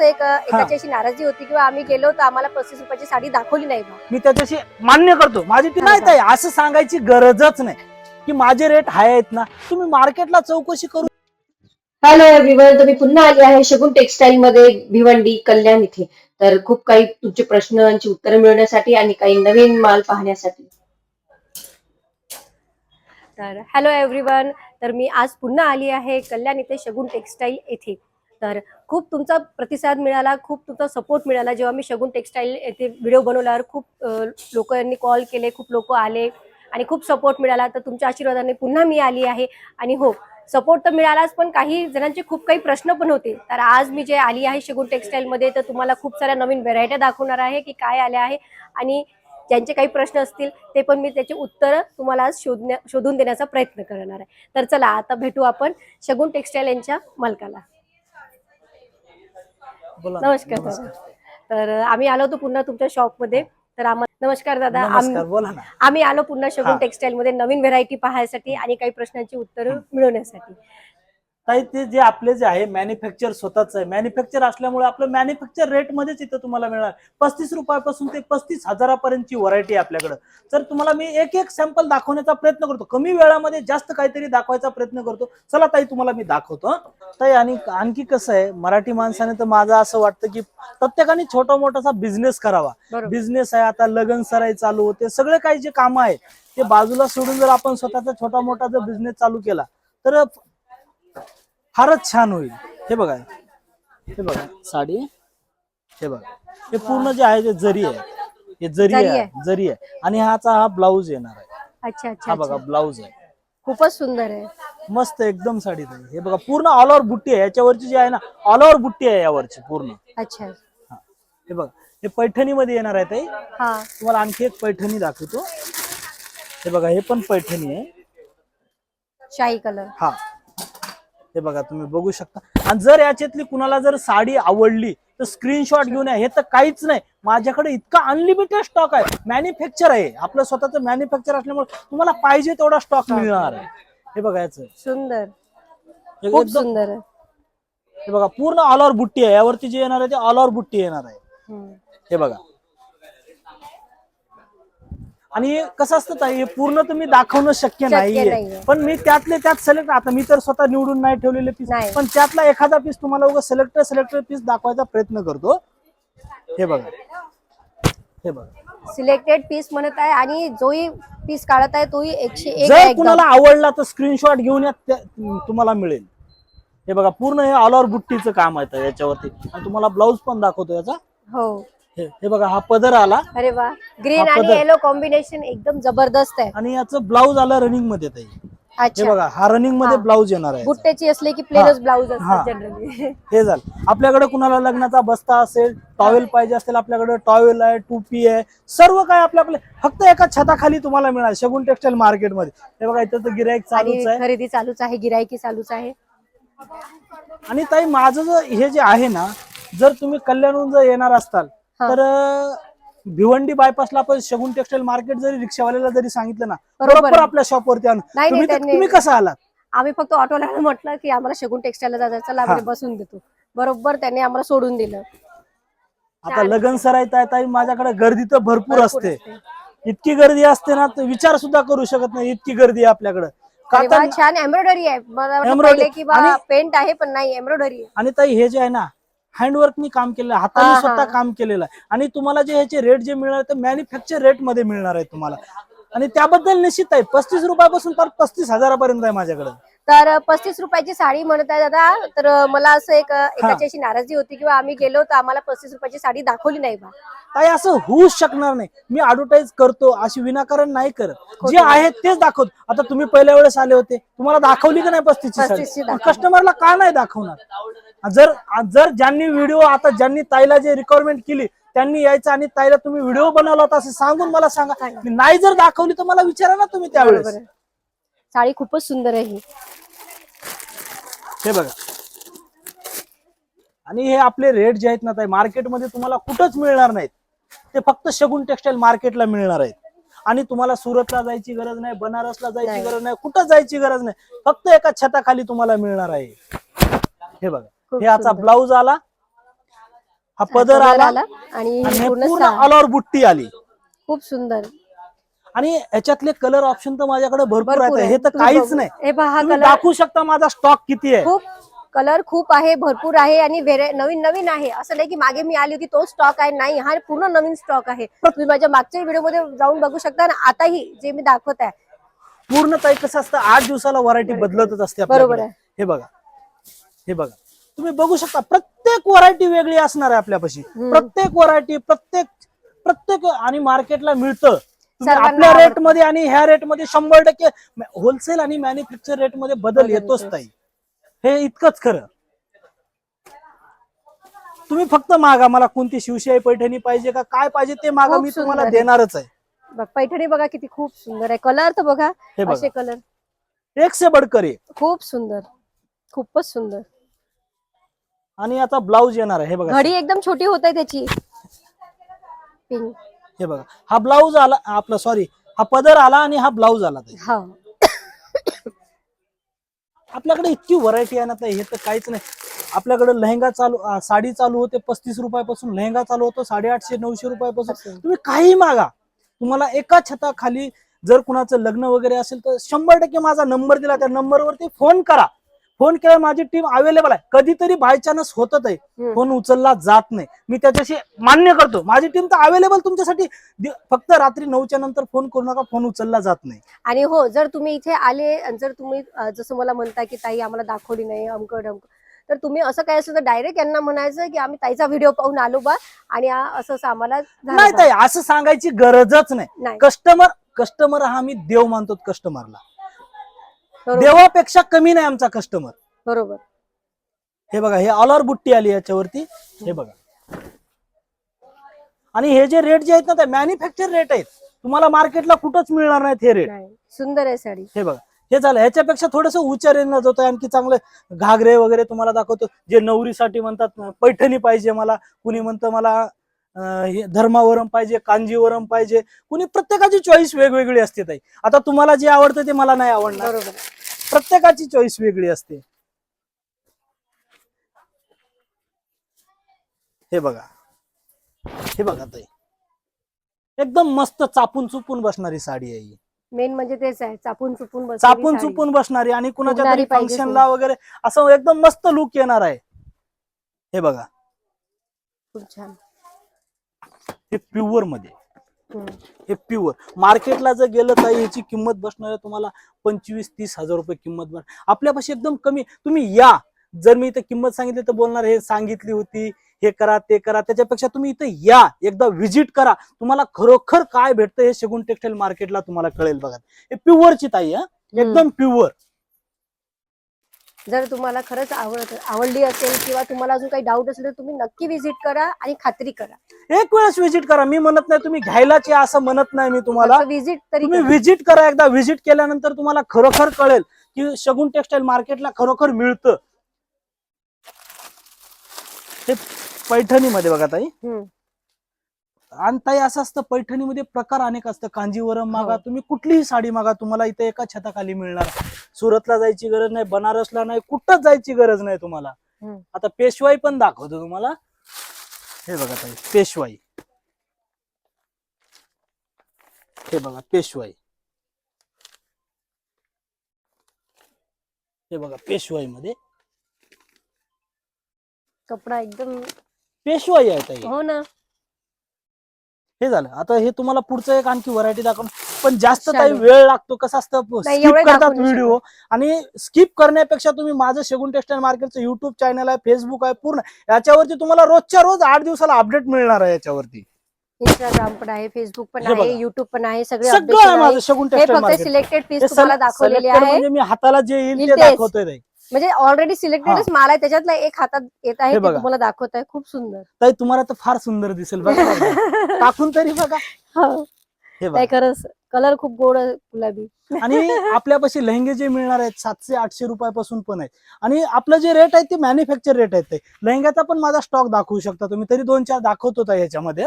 एक एकाची अशी नाराजी होती किंवा आम्ही गेलो तर आम्हाला पस्तीस रुपयाची साडी दाखवली नाही बा. मी त्याच्याशी मान्य करतो. माझी ती नाही ताई असं सांगायची गरजच नाही. की माझे रेट हाय आहेत ना तुम्ही मार्केटला चौकशी करू. हॅलो एव्हरीवन मी पुन्हा आली आहे शगुन टेक्सटाईल मध्ये भिवंडी कल्याण इथे. तर खूप काही तुमचे प्रश्नांची उत्तरं मिळवण्यासाठी आणि काही नवीन माल पाहण्यासाठी. तर हॅलो एव्हरीवन तर मी आज पुन्हा आली आहे कल्याण इथे शगुन टेक्सटाईल येथे. तर खूप तुमचा प्रतिसाद मिळाला खूप तुमचा सपोर्ट मिळाला. जेव्हा मी शगुन टेक्सटाईल येथे व्हिडिओ बनवल्यावर खूप लोकांनी कॉल केले खूप लोक आले आणि खूप सपोर्ट मिळाला. तर तुमच्या आशीर्वादाने पुन्हा मी आली आहे. आणि हो सपोर्ट तर मिळालाच पण काही जणांचे खूप काही प्रश्न पण होते. तर आज मी जे आली आहे शगुन टेक्सटाईलमध्ये तर तुम्हाला खूप साऱ्या नवीन व्हेरायट्या दाखवणार आहे की काय आल्या आहे. आणि ज्यांचे काही प्रश्न असतील ते पण मी त्याचे उत्तरं तुम्हाला आज शोधण्या शोधून देण्याचा प्रयत्न करणार आहे. तर चला आता भेटू आपण शगुन टेक्सटाईल यांच्या मालकाला. बोला ना. नमस्कार दादा तर आम्ही आलो होतो पुन्हा तुमच्या शॉपमध्ये. तर आम्हाला नमस्कार दादा आम- नमस्कार बोला ना. आम्ही आलो पुन्हा शगुन हा. टेक्सटाईल मध्ये नवीन व्हेरायटी पाहण्यासाठी आणि काही प्रश्नांची उत्तरं मिळवण्यासाठी. ताई ते जे आपले जे आहे मॅन्युफॅक्चर स्वतःच आहे. मॅन्युफॅक्चर असल्यामुळे आपलं मॅन्युफॅक्चर रेट मध्येच इथं तुम्हाला मिळणार. पस्तीस रुपयापासून ते पस्तीस हजारापर्यंतची व्हरायटी आहे आपल्याकडे. तर तुम्हाला मी एक एक सॅम्पल दाखवण्याचा प्रयत्न करतो. कमी वेळामध्ये जास्त काहीतरी दाखवायचा प्रयत्न करतो. चला ताई तुम्हाला मी दाखवतो. ताई आणि आणखी कसं आहे मराठी माणसाने तर माझं असं वाटतं की प्रत्येकाने छोटा मोठासा बिझनेस करावा बिझनेस आहे आता लगन सराई चालू होते सगळे काही जे कामं आहे ते बाजूला सोडून जर आपण स्वतःचा छोटा मोठा जर बिझनेस चालू केला तर फारच छान होईल. हे बघा. हे बघा. साडी. हे बघा. हे पूर्ण जे आहे ते जरी आहे. हे जरी जरी आहे आहे. जरी आहे. आणि ह्याचा हा ब्लाऊज येणार आहे. अच्छा अच्छा हा बघा अच्छा. ब्लाऊज आहे. खूपच सुंदर आहे. मस्त एकदम साडी ताई. हे बघा पूर्ण ऑल ओव्हर बुट्टी आहे. याच्यावरची जी आहे ना ऑल ओव्हर बुट्टी आहे यावरची पूर्ण. अच्छा. हा. हे बघा. हे पैठणी मध्ये येणार आहे ताई. हा. तुम्हाला आणखी एक पैठणी दाखवतो. हे बघा हे पण पैठणी आहे. शाही कलर. हा. हे बघा तुम्ही बघू शकता. आणि जर याच्यातली कुणाला जर साडी आवडली तर स्क्रीनशॉट घेऊन या. हे तर काहीच नाही. माझ्याकडे इतका अनलिमिटेड स्टॉक आहे. मॅन्युफॅक्चर आहे. आपलं स्वतःचं मॅन्युफॅक्चर असल्यामुळे तुम्हाला पाहिजे तेवढा स्टॉक मिळणार आहे. हे बघा याचं. सुंदर. हे खूप सुंदर आहे. हे बघा पूर्ण ऑल ओव्हर बुट्टी आहे. यावरती जे येणार आहे ते ऑल ओव्हर बुट्टी येणार आहे. हे बघा. आणि कसं असतं ताई, हे पूर्ण तुम्ही दाखवणं शक्य नाहीये. नाहीये. पण मी त्यातले त्यात सिलेक्ट आता मी तर स्वतः निवडून नाही ठेवलेले पीस नाही. पण त्यातला एखादा पीस तुम्हाला उगा सिलेक्टेड सिलेक्टेड पीस दाखवायचा प्रयत्न करतो. हे बघा. हे बघा. सिलेक्टेड पीस म्हणत आहे आणि जोही पीस काढत आहे तोही एकशे एक आहे जर एकदम. कुणाला आवडला तर स्क्रीनशॉट घेऊन या त्या- तुम्हाला मिळेल. हे बघा पूर्ण हे ऑल ओव्हर बुट्टीचं काम आहे याच्यावरती. आणि तुम्हाला ब्लाऊज पण दाखवतो याचा. हो. हे हे बघा हा पदर आला अरे वा ग्रीन आणि. येलो कॉम्बिनेशन एकदम जबरदस्त आहे आणि याचं ब्लाऊज आलं रनिंगमध्ये ताई हे अच्छा बघा हा रनिंगमध्ये हा. ब्लाऊज येणार आहे याचा. बुट्ट्याची असले की प्लेनच हा. ब्लाऊज हा. असतात जनरली हे झालं आपल्याकडे कुणाला लग्नाचा बस्ता असेल टॉवेल पाहिजे असेल आपल्याकडे टॉवेल आहे टोपी आहे सर्व काय आपल्याकडे फक्त एका छताखाली तुम्हाला मिळाल शगुन टेक्सटाईल मार्केटमध्ये हे बघा इथं तर गिराईक आणि चालूच आहे खरेदी चालूच आहे गिरायकी चालूच आहे आणि ताई माझं जर हे जे आहे ना जर तुम्ही कल्याणहून जर येणार असताल. तर भिवंडी बायपासला आपण शगुन टेक्सटाईल मार्केट जरी रिक्षावाल्याला जरी सांगितलं ना बरोबर. आपल्या शॉपवरती आणून नाही, तुम्ही तर- त्यांनी- तुम्ही कसं आलात? आम्ही फक्त ऑटोला म्हटलं की आम्हाला शगुन टेक्सटाईलला जायचं चला आम्ही. बसून देतो. बरोबर त्यांनी आम्हाला सोडून दिलं. आता लगन सराईत आहे ताई माझ्याकडे गर्दी तर भरपूर असते. इतकी गर्दी असते ना तर विचार सुद्धा करू शकत नाही इतकी गर्दी आहे आपल्याकडे. अरे छान एम्ब्रॉयडरी आहे. मला वाटलं Embroidery. पहिले की बा आणि- पेंट आहे पण नाही एम्ब्रॉयडरी आहे. आणि ताई हे जे आहे ना हँडवर्कनी काम केलेलं आहे. हाताने स्वतः. काम केलेलं आहे. आणि तुम्हाला जे ह्याचे रेट जे मिळणार ते मॅन्युफॅक्चर रेटमध्ये मिळणार आहे तुम्हाला. आणि त्याबद्दल निश्चित आहे. पस्तीस रुपयापासून तर पस्तीस हजारापर्यंत आहे माझ्याकडे. तर पस्तीस रुपयाची साडी म्हणत आहे दादा. तर मला असं एक एकाची अशी नाराजी होती किंवा आम्ही गेलो तर आम्हाला पस्तीस रुपयाची साडी दाखवली नाही बा. ताई असं होऊच शकणार नाही. मी ऍडव्हर्टाईज करतो अशी विनाकारण नाही करत. जे. आहे तेच दाखवतो. आता तुम्ही पहिल्या वेळेस आले होते. तुम्हाला दाखवली का नाही पस्तीसची 35 ची साडी दाखवली. कस्टमरला का नाही दाखवणार? जर जर ज्यांनी व्हिडिओ आता ज्यांनी ताईला जे रिक्वायरमेंट केली त्यांनी यायचं आणि ताईला तुम्ही व्हिडिओ बनवला होता असं सांगून मला सांगा. नाही जर दाखवली तर मला विचारा ना तुम्ही त्यावेळेस. साडी खूपच सुंदर आहे ही बघा. आणि हे आपले रेट जे आहेत ना ताई मार्केटमध्ये तुम्हाला कुठंच मिळणार नाहीत. ते फक्त शगुन टेक्सटाईल मार्केटला मिळणार आहेत. आणि तुम्हाला सुरतला जायची गरज नाही बनारसला जायची. गरज नाही कुठं जायची गरज नाही. फक्त एका छताखाली तुम्हाला मिळणार आहे. हे बघा. हे सुंदर. ब्लाऊज आला. हा पदर आला. आणि पूर्ण ओव्हर बुट्टी आली. खूप सुंदर. आणि याच्यातले कलर ऑप्शन तर माझ्याकडे भरपूर आहेत. आहे. हे तर काहीच. नाही. हे पहा तुम्ही कलर दाखवू शकता माझा स्टॉक किती आहे. खूप कलर खूप आहे भरपूर आहे आणि नवीन नवीन आहे. असं नाही की मागे मी आली होती तो स्टॉक आहे. नाही हा पूर्ण नवीन स्टॉक आहे. तुम्ही माझ्या मागच्या व्हिडिओमध्ये जाऊन बघू शकता आणि आताही जे मी दाखवत आहे. पूर्ण ताई कसं असतं आठ दिवसाला व्हरायटी बदलतच असते बरोबर आपल्याकडे. आहे. हे बघा. हे बघा. तुम्ही बघू शकता प्रत्येक व्हरायटी वेगळी असणार आहे आपल्यापाशी. हम्म. प्रत्येक व्हरायटी प्रत्येक प्रत्येक आणि मार्केटला मिळतं. आपल्या. रेटमध्ये आणि ह्या रेटमध्ये शंभर टक्के होलसेल आणि मॅन्युफॅक्चर रेटमध्ये बदल येतोच येतोच. ताई. हे इतकंच खरं. तुम्ही फक्त मागा मला कोणती शिवशाही पैठणी पाहिजे का काय पाहिजे ते मागा खूप मी तुम्हाला सुंदर आहे. देणारच आहे. बघ, पैठणी बघा किती खूप सुंदर आहे. कलर तर बघा हे बघा. असे कलर एक से बडकर. एक खूप सुंदर. खूपच सुंदर. आणि आता ब्लाऊज येणार आहे. हे बघा. घडी एकदम छोटी होत आहे त्याची. पिंक. हे बघा हा ब्लाऊज आला आपला सॉरी हा पदर आला आणि हा ब्लाऊज आला ताई. हा. आपल्याकडे इतकी व्हरायटी आहे ना ताई, हे तर काहीच नाही. आपल्याकडे लेहंगा चालू आ, साडी चालू होते पस्तीस रुपयापासून लेहंगा चालू होतो साडेआठशे नऊशे रुपयापासून. तुम्ही काही मागा. तुम्हाला एका छताखाली जर कुणाचं लग्न वगैरे असेल तर शंभर टक्के माझा नंबर दिला त्या नंबरवरती फोन करा. फोन केला माझी टीम अवेलेबल आहे. कधीतरी बाय चान्स होतच आहे. फोन उचलला जात नाही. मी त्याच्याशी मान्य करतो. माझी टीम तर अवेलेबल तुमच्यासाठी. फक्त रात्री नऊच्या नंतर फोन करू नका फोन उचलला जात नाही. आणि हो जर तुम्ही इथे आले जर तुम्ही जसं मला म्हणता की ताई आम्हाला दाखवली नाही अमक डमक तर तुम्ही असं काय तर डायरेक्ट यांना म्हणायचं की आम्ही ताईचा व्हिडिओ पाहून आलो बा. आणि असं असं आम्हाला नाही. ताई असं सांगायची गरजच नाही. नाही. कस्टमर कस्टमर हा मी देव मानतो कस्टमरला बरोबर. देवापेक्षा कमी नाही आमचा कस्टमर बरोबर. हे बघा हे ऑल ओव्हर बुट्टी आली याच्यावरती. हे बघा. आणि हे जे रेट जे आहेत ना ते मॅन्युफॅक्चर रेट आहेत. तुम्हाला मार्केटला कुठंच मिळणार नाहीत हे रेट नाही सुंदर आहे साडी. हे बघा. हे झालं. ह्याच्यापेक्षा थोडस उच्च रेंज होतं आणखी चांगले घागरे वगैरे तुम्हाला दाखवतो. जे नवरीसाठी म्हणतात ना, पैठणी पाहिजे मला. कुणी म्हणतं मला अं, हे धर्मावरम पाहिजे कांजीवरम पाहिजे. कुणी प्रत्येकाची चॉईस वेगवेगळी असते ताई. आता तुम्हाला जे आवडतं ते मला नाही आवडणार. बरोबर. प्रत्येकाची चॉईस वेगळी असते. हे बघा. हे बघा ताई. एकदम मस्त चापून चुपून बसणारी साडी आहे ही. मेन म्हणजे तेच आहे चापून चुपून बसलेली चापून साडी. चुपून बसणारी आणि कुणाच्या फुगणारी तरी पाहिजे फंक्शनला वगैरे असं एकदम मस्त लुक येणार आहे. हे बघा. खूप छान. हे प्युअरमध्ये. हे प्युअर मार्केटला जर गेलं तर याची किंमत बसणार आहे तुम्हाला पंचवीस तीस हजार रुपये किंमत बस आपल्यापाशी एकदम कमी तुम्ही या. जर मी इथं किंमत सांगितली तर बोलणार हे सांगितली होती हे करा ते करा. त्याच्यापेक्षा तुम्ही इथं या. एकदा व्हिजिट करा. तुम्हाला खरोखर काय भेटतं हे शगुन टेक्सटाईल मार्केटला तुम्हाला कळेल बघा. हे प्युअरची ताई एकदम प्युअर जर तुम्हाला खरंच आवडत आवडली असेल किंवा तुम्हाला अजून काही डाऊट असेल तर तुम्ही नक्की व्हिजिट करा आणि खात्री करा. एक वेळेस व्हिजिट करा. मी म्हणत नाही तुम्ही घ्यायलाच या असं म्हणत नाही मी तुम्हाला. व्हिजिट तरी तुम्ही करा. व्हिजिट करा. एकदा व्हिजिट केल्यानंतर तुम्हाला खरोखर कळेल की शगुन टेक्सटाईल मार्केटला खरोखर मिळतं. हे पैठणीमध्ये बघा ताई. हम्म. आणि ताई असं असतं पैठणीमध्ये प्रकार अनेक असतं. कांजीवरम मागा हो. तुम्ही कुठलीही साडी मागा तुम्हाला इथे एका छताखाली मिळणार. सुरतला जायची गरज नाही बनारसला नाही कुठंच जायची गरज नाही तुम्हाला. आता पेशवाई पण दाखवतो तुम्हाला. हे बघा ताई पेशवाई. हे बघा पेशवाई. हे बघा पेशवाई मध्ये कपडा एकदम पेशवाई आहे ताई. हो ना. हे झालं आता हे तुम्हाला पुढचं एक आणखी व्हरायटी दाखवून पण जास्त काही. वेळ लागतो कसं असतं नाही, स्किप एवढे करतात व्हिडिओ आणि स्किप करण्यापेक्षा तुम्ही माझं शगुन टेक्सटाईल मार्केटचं युट्यूब चॅनल आहे फेसबुक आहे पूर्ण याच्यावरती तुम्हाला रोजच्या रोज आठ दिवसाला अपडेट मिळणार आहे याच्यावरती इंस्टाग्राम पण आहे फेसबुक पण हे बघा. आहे युट्यूब पण आहे सगळे सगळं updation आहे माझं. शगुन हे टेक्सटाईल फक्त मार्केट सिलेक्टेड पीस तुम्हाला दाखवलेले selected आहे म्हणजे मी हाताला जे येईल येईल ते तेच. दाखवतोय ताई. म्हणजे ऑलरेडी सिलेक्टेडच माल आहे त्याच्यातला एक हातात येत आहे हे ते बघा. तुम्हाला दाखवत आहे खूप सुंदर. ताई तुम्हाला तर फार सुंदर दिसेल बघा. बघा. टाकून तरी बघा. हो. हे खरंच. कलर खूप गोड आहे गुलाबी. आणि आपल्यापाशी लेहंगे जे मिळणार आहेत सातशे आठशे रुपयापासून पण आहेत. आणि आपलं जे रेट आहे ते मॅन्युफॅक्चर रेट आहेत ते. लेहंग्याचा पण माझा स्टॉक दाखवू शकता तुम्ही. तरी दोन चार दाखवत होता याच्यामध्ये.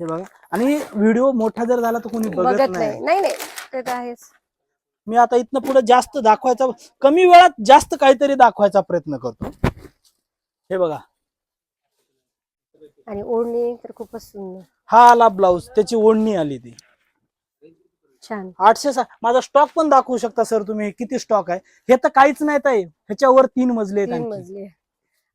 हे बघा. आणि व्हिडिओ मोठा जर झाला तर कोणी बघत नाही. नाही नाही. ते तर आहेच. मी आता इथनं पुढे जास्त दाखवायचा कमी वेळात जास्त काहीतरी दाखवायचा प्रयत्न करतो. हे बघा. आणि ओढणी तर खूपच सुंदर. हा आला ब्लाऊज त्याची ओढणी आली ती. छान. आठशे सा- माझा स्टॉक पण दाखवू शकता सर तुम्ही. किती स्टॉक आहे? हे तर काहीच नाही ताई. ह्याच्यावर तीन मजले आहेत तीन आणखी. मजली. आहे.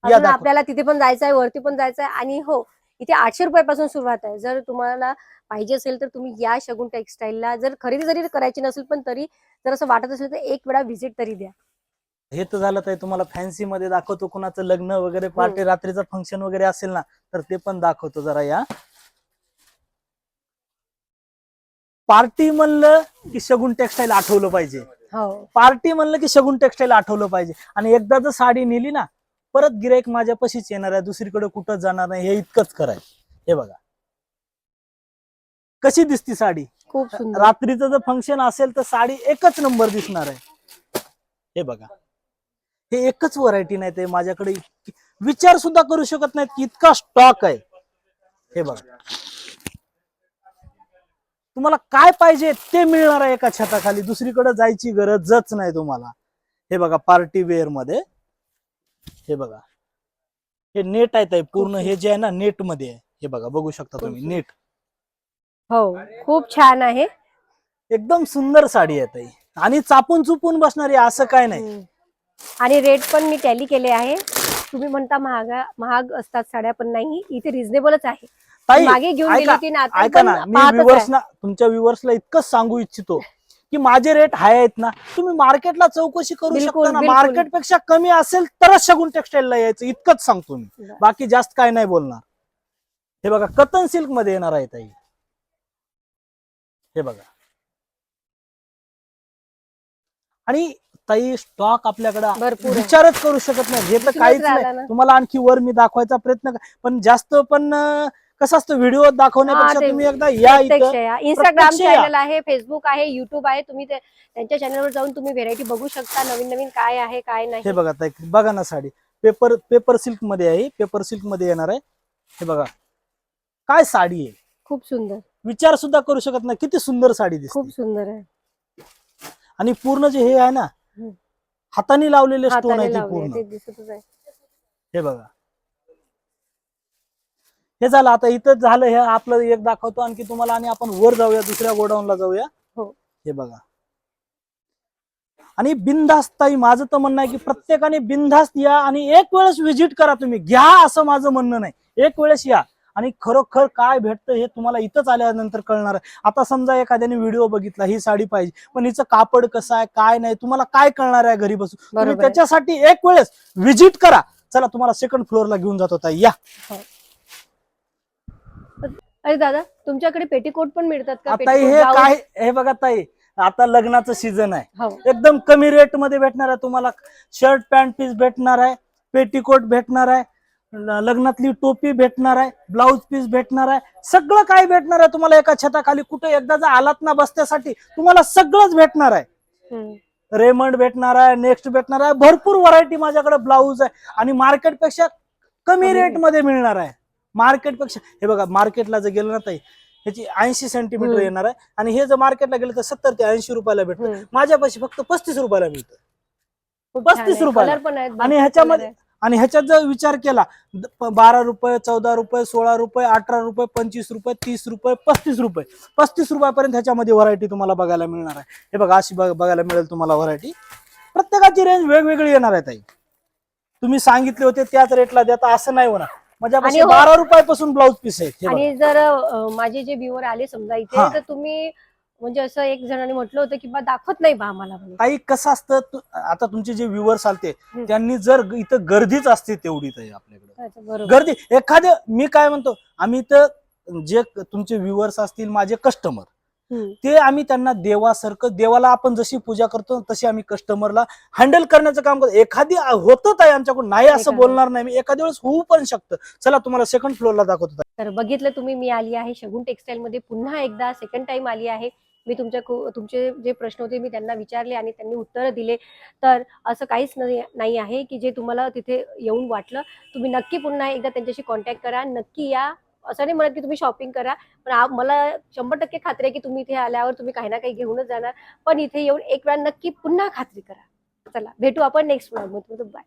या अजून दाखव. आपल्याला तिथे पण जायचं आहे वरती पण जायचं आहे आणि हो इथे आठशे रुपयापासून सुरुवात आहे. जर तुम्हाला पाहिजे असेल तर तुम्ही या शगुन टेक्सटाईलला. जर खरेदी जरी करायची नसेल पण तरी जर असं वाटत असेल तर एक वेळा व्हिजिट तरी द्या. हे तर झालं ताई तुम्हाला फॅन्सी मध्ये दाखवतो कुणाचं लग्न वगैरे पार्टी रात्रीचं फंक्शन वगैरे असेल ना तर ते पण दाखवतो जरा या. पार्टी म्हणलं की शगुन टेक्सटाईल आठवलं पाहिजे. हो. पार्टी म्हणलं की शगुन टेक्सटाईल आठवलं पाहिजे. आणि एकदा जर साडी नेली ना परत गिराईक माझ्या पशीच येणार आहे दुसरीकडे कुठं जाणार नाही हे इतकंच कराय हे बघा. कशी दिसती साडी? खूप रात्रीचं जर फंक्शन असेल तर साडी एकच नंबर दिसणार आहे. हे बघा. हे एकच व्हरायटी नाही ते माझ्याकडे. विचार सुद्धा करू शकत नाहीत की इतका स्टॉक आहे. हे बघा. तुम्हाला काय पाहिजे ते मिळणार आहे एका छताखाली. दुसरीकडे जायची गरजच नाही तुम्हाला. हे बघा पार्टी वेअरमध्ये. हे बघा. हे नेट आहे ताई पूर्ण हे जे आहे ना नेटमध्ये आहे. हे बघा बघू शकता तुम्ही नेट हो खूप छान आहे. एकदम सुंदर साडी आहे ताई. आणि चापून चुपून बसणारी असं काय नाही. आणि रेट पण मी टॅली केले आहे. तुम्ही म्हणता महागा महाग असतात साड्या पण नाही इथे रिझनेबलच आहे. ताई मागे घेऊन गेली ऐका ना ऐका मी. व्ह्युअर्सना तुमच्या व्ह्युअर्सला इतकंच सांगू इच्छितो. की माझे रेट हाय आहेत ना तुम्ही मार्केटला चौकशी करू शकता ना. मार्केटपेक्षा कमी असेल तरच शगुन टेक्सटाईलला यायचं इतकंच सांगतो मी. बाकी जास्त काय नाही बोलणार हे बघा कतन सिल्कमध्ये येणार आहे ताई हे बघा आणि ताई स्टॉक आपल्याकडे. विचारच करू शकत नाही हे तर काहीच नाही. तुम्हाला आणखी वर मी दाखवायचा प्रयत्न पण जास्त पण कसं असतं व्हिडिओ दाखवण्यापेक्षा हा, तुम्ही एकदा या इंस्टाग्राम. चॅनल आहे फेसबुक आहे युट्यूब आहे तुम्ही ते- त्यांच्या चॅनलवर जाऊन तुम्ही व्हेरायटी बघू शकता नवीन नवीन काय आहे काय हे नाही बघा ताई बघा ना साडी. पेपर पेपर सिल्कमध्ये आहे पेपर सिल्कमध्ये येणार आहे. हे बघा. काय साडी आहे? खूप सुंदर. विचार सुद्धा करू शकत नाही. किती सुंदर साडी खूप दिसते सुंदर आहे. आणि पूर्ण जे हे आहे ना. हाताने लावलेले स्टोन आहे ते पूर्ण. हे बघा. हे झालं आता इथं झालं हे आपलं एक दाखवतो आणखी तुम्हाला आणि आपण वर जाऊया दुसऱ्या गोडाऊनला जाऊया. हो. हे बघा. आणि बिनधास्त ताई माझं तर म्हणणं आहे की प्रत्येकाने बिनधास्त या आणि एक वेळेस व्हिजिट करा तुम्ही. घ्या असं माझं म्हणणं नाही. एक वेळेस या. आणि खरोखर काय भेटतं हे तुम्हाला इथंच आल्यानंतर कळणार. आहे आता समजा एखाद्याने व्हिडिओ बघितला ही साडी पाहिजे. पण हिचं कापड कसं आहे काय नाही तुम्हाला काय कळणार आहे घरी बसून? तुम्ही. त्याच्यासाठी एक वेळेस व्हिजिट करा. चला तुम्हाला सेकंड फ्लोअरला घेऊन जातो ताई. या. अरे दादा तुमच्याकडे पेटीकोट पण मिळतात का? आता पेटीकोट हे ब्लाऊज? काय हे बघा ताई आता लग्नाचं सीझन आहे. हो. एकदम कमी रेटमध्ये भेटणार आहे तुम्हाला. शर्ट पॅन्ट पीस भेटणार आहे पेटीकोट भेटणार आहे ल- लग्नातली टोपी भेटणार आहे ब्लाऊज पीस भेटणार आहे. सगळं काय भेटणार आहे तुम्हाला एका छताखाली. कुठे एकदा जर आलात ना बसण्यासाठी तुम्हाला सगळंच भेटणार आहे. हम्म. रेमंड भेटणार आहे नेक्स्ट भेटणार आहे. भरपूर व्हरायटी माझ्याकडे ब्लाऊज आहे. आणि मार्केटपेक्षा कमी कमी रेटमध्ये मिळणार आहे. मार्केटपेक्षा हे बघा मार्केटला जर गेलं ना ताई ह्याची ऐंशी सेंटीमीटर. येणार आहे आणि हे जर मार्केटला गेलं तर सत्तर ते ऐंशी रुपयाला भेटतं. माझ्यापाशी फक्त पस्तीस रुपयाला मिळतं खूप छान 35 आहे. रुपयाला. आणि ह्याच्यामध्ये. आणि ह्याच्यात जर विचार केला बारा रुपये चौदा रुपये सोळा रुपये अठरा रुपये पंचवीस रुपये तीस रुपये पस्तीस रुपये पस्तीस रुपयापर्यंत ह्याच्यामध्ये व्हरायटी तुम्हाला बघायला मिळणार आहे हे बघा अशी बघ- बघायला मिळेल तुम्हाला व्हरायटी प्रत्येकाची रेंज वेगवेगळी येणार आहे ताई तुम्ही सांगितले होते त्याच रेटला देता असं नाही होणार माझ्यापाशी आणि हो- बारा रुपयापासून ब्लाऊज पीस आहेत हे बघा. आणि जर अं, माझे जे व्ह्युअर आले समजा इथे. तर तुम्ही म्हणजे असं एक जणांनी म्हटलं होतं की बा दाखवत नाही बा आम्हाला म्हणे. काही कसं असतं तु- आता तुमचे जे व्ह्युअर्स आलते हम्म. त्यांनी जर ग- इथं गर्दीच असते तेवढी ताई आपल्याकडे अच्छा, बरोबर गर्दी एखादे मी काय म्हणतो आम्ही तर जे क- तुमचे व्ह्युअर्स असतील माझे कस्टमर. ते आम्ही त्यांना देवासारखं देवाला आपण जशी पूजा करतो तशी आम्ही कस्टमरला हँडल करण्याचं काम करतो. एखादी होतं आहे आमच्याकडून नाही असं. बोलणार नाही. मी एखाद्या वेळेस होऊ पण शकतं. चला तुम्हाला सेकंड फ्लोअरला दाखवतो तर बघितलं तुम्ही मी आली आहे शगुन टेक्सटाईल मध्ये. पुन्हा एकदा सेकंड टाइम आली आहे. मी तुमच्या तुमचे जे प्रश्न होते मी त्यांना विचारले आणि त्यांनी उत्तरं दिले. तर असं काहीच नाही आहे की जे तुम्हाला तिथे येऊन वाटलं. तुम्ही नक्की पुन्हा एकदा त्यांच्याशी कॉन्टॅक्ट करा. नक्की या असं नाही म्हणत की तुम्ही शॉपिंग करा पण मला शंभर टक्के खात्री आहे की तुम्ही इथे आल्यावर तुम्ही काही ना काही घेऊनच जाणार. पण इथे येऊन एक वेळा नक्की पुन्हा खात्री करा. चला भेटू आपण नेक्स्ट वेळ बाय